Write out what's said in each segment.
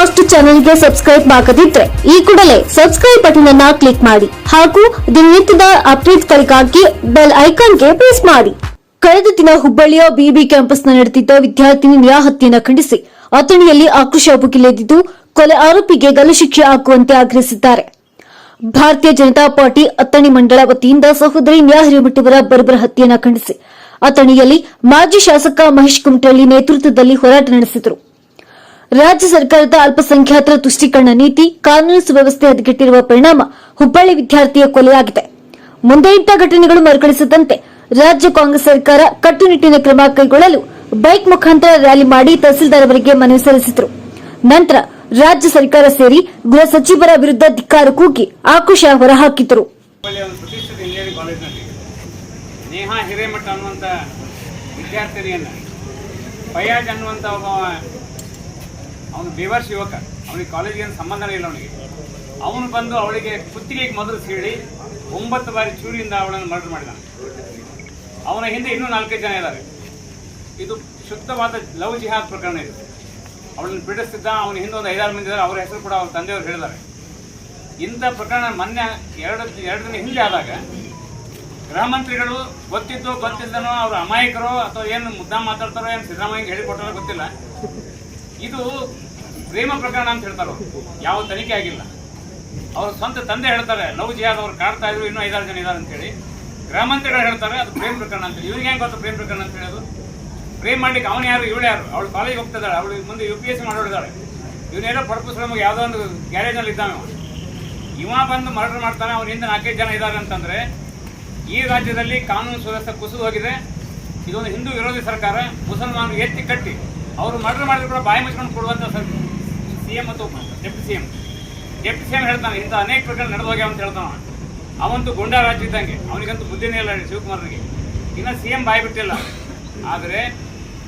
Fast ಚಾನೆಲ್ಗೆ subscribe ಮಾಡದಿದ್ರೆ ಈ ಕೂಡಲೇ ಸಬ್ಸ್ಕ್ರೈಬ್ ಬಟನ್ ಅನ್ನ ಕ್ಲಿಕ್ ಮಾಡಿ ಹಾಗೂ ದಿನನಿತ್ಯದ ಅಪ್ಡೇಟ್ಗಳಿಗಾಗಿ ಬೆಲ್ ಐಕಾನ್ಗೆ ಪ್ರೆಸ್ ಮಾಡಿ. ಕಳೆದ ದಿನ ಹುಬ್ಬಳ್ಳಿಯ ಬಿಬಿ ಕ್ಯಾಂಪಸ್ನ ನಡೆದಿದ್ದ ವಿದ್ಯಾರ್ಥಿನಿ ನ್ಯಾಯಹತ್ಯೆಯನ್ನು ಖಂಡಿಸಿ ಅಥಣಿಯಲ್ಲಿ ಆಕ್ರೋಶ ಉಪಕಿಲೆದಿದ್ದು ಕೊಲೆ ಆರೋಪಿಗೆ ಗಲ್ಲು ಶಿಕ್ಷೆ ಹಾಕುವಂತೆ ಆಗ್ರಹಿಸಿದ್ದಾರೆ. ಭಾರತೀಯ ಜನತಾ ಪಾರ್ಟಿ ಅಥಣಿ ಮಂಡಳ ವತಿಯಿಂದ ಸಹೋದರಿ ನ್ಯಾ ಹಿರೇಮಠವರ ಬರ್ಬರ ಹತ್ಯೆಯನ್ನು ಖಂಡಿಸಿ ಅಥಣಿಯಲ್ಲಿ ಮಾಜಿ ಶಾಸಕ ಮಹೇಶ್ ಕುಮಟಳ್ಳಿ ನೇತೃತ್ವದಲ್ಲಿ ಹೋರಾಟ ನಡೆಸಿದರು. ರಾಜ್ಯ ಸರ್ಕಾರದ ಅಲ್ಪಸಂಖ್ಯಾತರ ತುಷ್ಟೀಕರಣ ನೀತಿ, ಕಾನೂನು ಸುವ್ಯವಸ್ಥೆ ಹದಗೆಟ್ಟಿರುವ ಪರಿಣಾಮ ಹುಬ್ಬಳ್ಳಿ ವಿದ್ಯಾರ್ಥಿಯ ಕೊಲೆಯಾಗಿದೆ. ಮುಂದೆ ಇಂಥ ಘಟನೆಗಳು ಮರುಕಳಿಸದಂತೆ ರಾಜ್ಯ ಕಾಂಗ್ರೆಸ್ ಸರ್ಕಾರ ಕಟ್ಟುನಿಟ್ಟಿನ ಕ್ರಮ ಕೈಗೊಳ್ಳಲು ಬೈಕ್ ಮುಖಾಂತರ ರ್ಯಾಲಿ ಮಾಡಿ ತಹಸೀಲ್ದಾರ್ ಅವರಿಗೆ ಮನವಿ ಸಲ್ಲಿಸಿದರು. ನಂತರ ರಾಜ್ಯ ಸರ್ಕಾರ ಸೇರಿ ಗೃಹ ಸಚಿವರ ವಿರುದ್ಧ ಧಿಕ್ಕಾರ ಕೂಗಿ ಆಕ್ರೋಶ ಹೊರಹಾಕಿದರು. ಫಯಾಜ್ ಅನ್ನುವಂತ ಒಬ್ಬ ಅವನು ಬೇವರ್ಸ್ ಯುವಕ ಅವನಿಗೆ ಕಾಲೇಜಿಗೆ ಏನು ಸಂಬಂಧನೇ ಇಲ್ಲ ಅವನಿಗೆ. ಅವನು ಬಂದು ಅವಳಿಗೆ ಕುತ್ತಿಗೆಗೆ ಮೊದಲು ಸೇಳಿ ಒಂಬತ್ತು ಬಾರಿ ಚೂರಿಯಿಂದ ಅವಳನ್ನು ಮರ್ಡರ್ ಮಾಡಿದ ಅವನ ಹಿಂದೆ ಇನ್ನೂ ನಾಲ್ಕೈದು ಜನ ಇದ್ದಾರೆ ಇದು ಶುದ್ಧವಾದ ಲವ್ ಜಿಹಾದ್ ಪ್ರಕರಣ ಇದು. ಅವಳನ್ನು ಬಿಡಿಸ್ತಿದ್ದ ಅವನ ಹಿಂದೆ ಒಂದು ಐದಾರು ಮಂದಿ ಇದ್ದಾರೆ ಅವರ ಹೆಸರು ಕೂಡ ಅವ್ರ ತಂದೆಯವರು ಹೇಳಿದ್ದಾರೆ. ಇಂಥ ಪ್ರಕರಣ ಮೊನ್ನೆ ಎರಡು ಎರಡು ದಿನ ಹಿಂದೆ ಆದಾಗ ಗೃಹ ಮಂತ್ರಿಗಳು ಗೊತ್ತಿದ್ದು ಗೊತ್ತಿದ್ದನೋ ಅವ್ರ ಅಮಾಯಕರು ಅಥವಾ ಏನು ಮುದ್ದಾ ಮಾತಾಡ್ತಾರೋ ಏನು ಸಿದ್ದರಾಮಯ್ಯ ಹೇಳಿಕೊಟ್ಟಾರೋ ಗೊತ್ತಿಲ್ಲ. ಇದು ಪ್ರೇಮ ಪ್ರಕರಣ ಅಂತ ಹೇಳ್ತಾರೆ. ಯಾವ ತನಿಖೆ ಆಗಿಲ್ಲ. ಅವ್ರ ಸ್ವಂತ ತಂದೆ ಹೇಳ್ತಾರೆ ಲವ್ ಜಿಯಾದ ಅವ್ರು ಕಾಡ್ತಾ ಇದ್ರು, ಇನ್ನೂ ಐದಾರು ಜನ ಇದ್ದಾರೆ ಅಂತೇಳಿ. ಮಂತ್ರಿಗಳು ಹೇಳ್ತಾರೆ, ಅದು ಪ್ರೇಮ ಪ್ರಕರಣ ಅಂತ ಇವ್ರಿಗೆ ಹೆಂಗೆ ಗೊತ್ತು ಪ್ರೇಮ ಪ್ರಕರಣ ಅಂತ ಹೇಳೋದು? ಪ್ರೇಮ್ ಮಾಡ್ಲಿಕ್ಕೆ ಅವನು ಯಾರು, ಇವಳು ಯಾರು? ಅವಳು ಕಾಲೇಜ್ ಹೋಗ್ತಿದ್ದಾಳೆ, ಅವಳು ಮುಂದೆ ಯು ಪಿ ಎಸ್ ಸಿ ಮಾಡೋಳಿದ್ದಾಳೆ ಇವನೇನೋ ಪಡ್ಪು ನಮಗೆ ಯಾವುದೋ ಒಂದು ಗ್ಯಾರೇಜ್ನಲ್ಲಿ ಇದ್ದಾನೆ ಅವ. ಇವ ಬಂದು ಮರ್ಡರ್ ಮಾಡ್ತಾನೆ ಹಿಂದೆ ನಾಲ್ಕೈದು ಜನ ಇದ್ದಾರೆ ಅಂತಂದ್ರೆ, ಈ ರಾಜ್ಯದಲ್ಲಿ ಕಾನೂನು ಸುವ್ಯವಸ್ಥೆ ಕುಸಿದು ಹೋಗಿದೆ. ಇದೊಂದು ಹಿಂದೂ ವಿರೋಧಿ ಸರ್ಕಾರ, ಮುಸಲ್ಮಾನರು ಎತ್ತಿ ಕಟ್ಟಿ ಅವರು ಮರ್ಡರ್ ಮಾಡಿದ್ರು ಕೂಡ ಬಾಯಿ ಮುಚ್ಕೊಂಡು ಕೊಡುವಂತ ಸಿ ಎಂ ಮತ್ತು deputy C M deputy C M ಹೇಳ್ತಾನೆ, ಇಂಥ ಅನೇಕ ಪ್ರಕರಣ ನಡೆದು ಹೋಗ್ಯಾವ ಅಂತ ಹೇಳ್ತಾನ ಅವಂತೂ ಗುಂಡಾ ರಾಜ್ಯ ಇದ್ದಂಗೆ, ಅವನಿಗಂತೂ ಬುದ್ಧಿನೇ ಇಲ್ಲ ಶಿವಕುಮಾರ್ನಿಗೆ. ಇನ್ನು ಸಿ ಎಂ ಬಾಯಿ ಬಿಟ್ಟಿಲ್ಲ. ಆದರೆ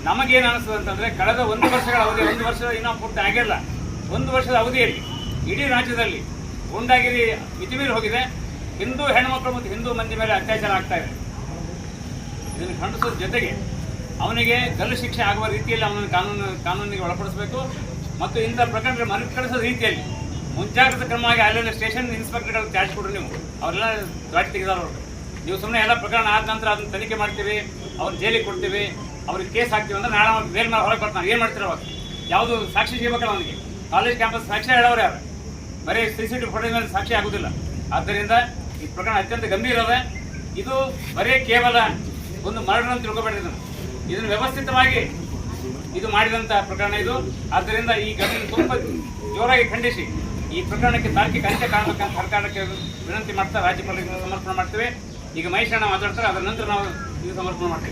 ನಮಗೇನು ಅನಿಸ್ತದೆ ಅಂತಂದರೆ ಕಳೆದ ಒಂದು ವರ್ಷಗಳ ಅವಧಿ, ಒಂದು ವರ್ಷದ ಇನ್ನೂ ಪೂರ್ತಿ ಆಗಿಲ್ಲ. ಒಂದು ವರ್ಷದ ಅವಧಿಯಲ್ಲಿ ಇಡೀ ರಾಜ್ಯದಲ್ಲಿ ಗುಂಡಾಗಿರಿ ಮಿತಿಮೀರಿ ಹೋಗಿದೆ. ಹಿಂದೂ ಹೆಣ್ಮಕ್ಳು ಮತ್ತು ಹಿಂದೂ ಮಂದಿ ಮೇಲೆ ಅತ್ಯಾಚಾರ ಆಗ್ತಾ ಇದೆ. ಇದನ್ನು ಖಂಡಿಸೋದ್ರ ಜೊತೆಗೆ ಅವನಿಗೆ ಗಲ್ಲು ಶಿಕ್ಷೆ ಆಗುವ ರೀತಿಯಲ್ಲಿ ಅವನನ್ನು ಕಾನೂನು, ಕಾನೂನಿಗೆ ಒಳಪಡಿಸಬೇಕು ಮತ್ತು ಇಂಥ ಪ್ರಕರಣ ಮರುಕಳಿಸೋ ರೀತಿಯಲ್ಲಿ ಮುಂಜಾಗ್ರತಾ ಕ್ರಮವಾಗಿ ಅಲ್ಲಿನ ಸ್ಟೇಷನ್ ಇನ್ಸ್ಪೆಕ್ಟರ್ಗಳು ಚಾರ್ಜ್ ಕೊಡ್ರಿ ನೀವು. ಅವರೆಲ್ಲ ದಾಟಿ ತೆಗೆದವರು ನೀವು ಸುಮ್ಮನೆ ಎಲ್ಲ ಪ್ರಕರಣ ಆದ ನಂತರ ಅದನ್ನ ತನಿಖೆ ಮಾಡ್ತೀವಿ, ಅವ್ರ ಜೈಲಿಗೆ ಕೊಡ್ತೀವಿ, ಅವ್ರಿಗೆ ಕೇಸ್ ಹಾಕ್ತೀವಿ ಅಂದ್ರೆ ನಾಳೆ ಅವ್ರು ಬೇರೆ ಮೇಲೆ ಹೊರಗೆ ಬರ್ತಾನೆ ಏನು ಮಾಡ್ತೀರ ಅವಾಗ ಯಾವುದು ಸಾಕ್ಷಿ ಸಿಗಬೇಕಲ್ಲ ಅವನಿಗೆ? ಕಾಲೇಜ್ ಕ್ಯಾಂಪಸ್ ಸಾಕ್ಷಿ ಹೇಳೋರು ಯಾರು? ಬರೀ ಸಿ ಸಿ ಟಿ ಫೋಟೋ ಮೇಲೆ ಸಾಕ್ಷಿ ಆಗೋದಿಲ್ಲ. ಆದ್ದರಿಂದ ಈ ಪ್ರಕರಣ ಅತ್ಯಂತ ಗಂಭೀರ ಇದು ಬರೀ ಕೇವಲ ಒಂದು ಮರಣ ಅಂತ ತಿಳ್ಕೊಬೇಡ್ರಿ ಇದನ್ನು. ಇದನ್ನು ವ್ಯವಸ್ಥಿತವಾಗಿ ಇದು ಮಾಡಿದಂತ ಪ್ರಕರಣ ಇದು. ಆದ್ದರಿಂದ ಈ ಘಟನೆ ತುಂಬ ಜೋರಾಗಿ ಖಂಡಿಸಿ. ಈ ಪ್ರಕರಣಕ್ಕೆ ತಾರ್ಕಿಕ ಅಂತ್ಯ ಕಾಣಬೇಕಂತ ಸರ್ಕಾರಕ್ಕೆ ವಿನಂತಿ ಮಾಡ್ತಾ ರಾಜ್ಯಪಾಲರಿಗೆ ಸಮರ್ಪಣೆ ಮಾಡ್ತೇವೆ. ಈಗ ಮಹೇಶಣ್ಣ ಮಾತಾಡ್ತಾರೆ, ಅದರ ನಂತರ ನಾವು ಇದು ಸಮರ್ಪಣೆ ಮಾಡ್ತೇವೆ.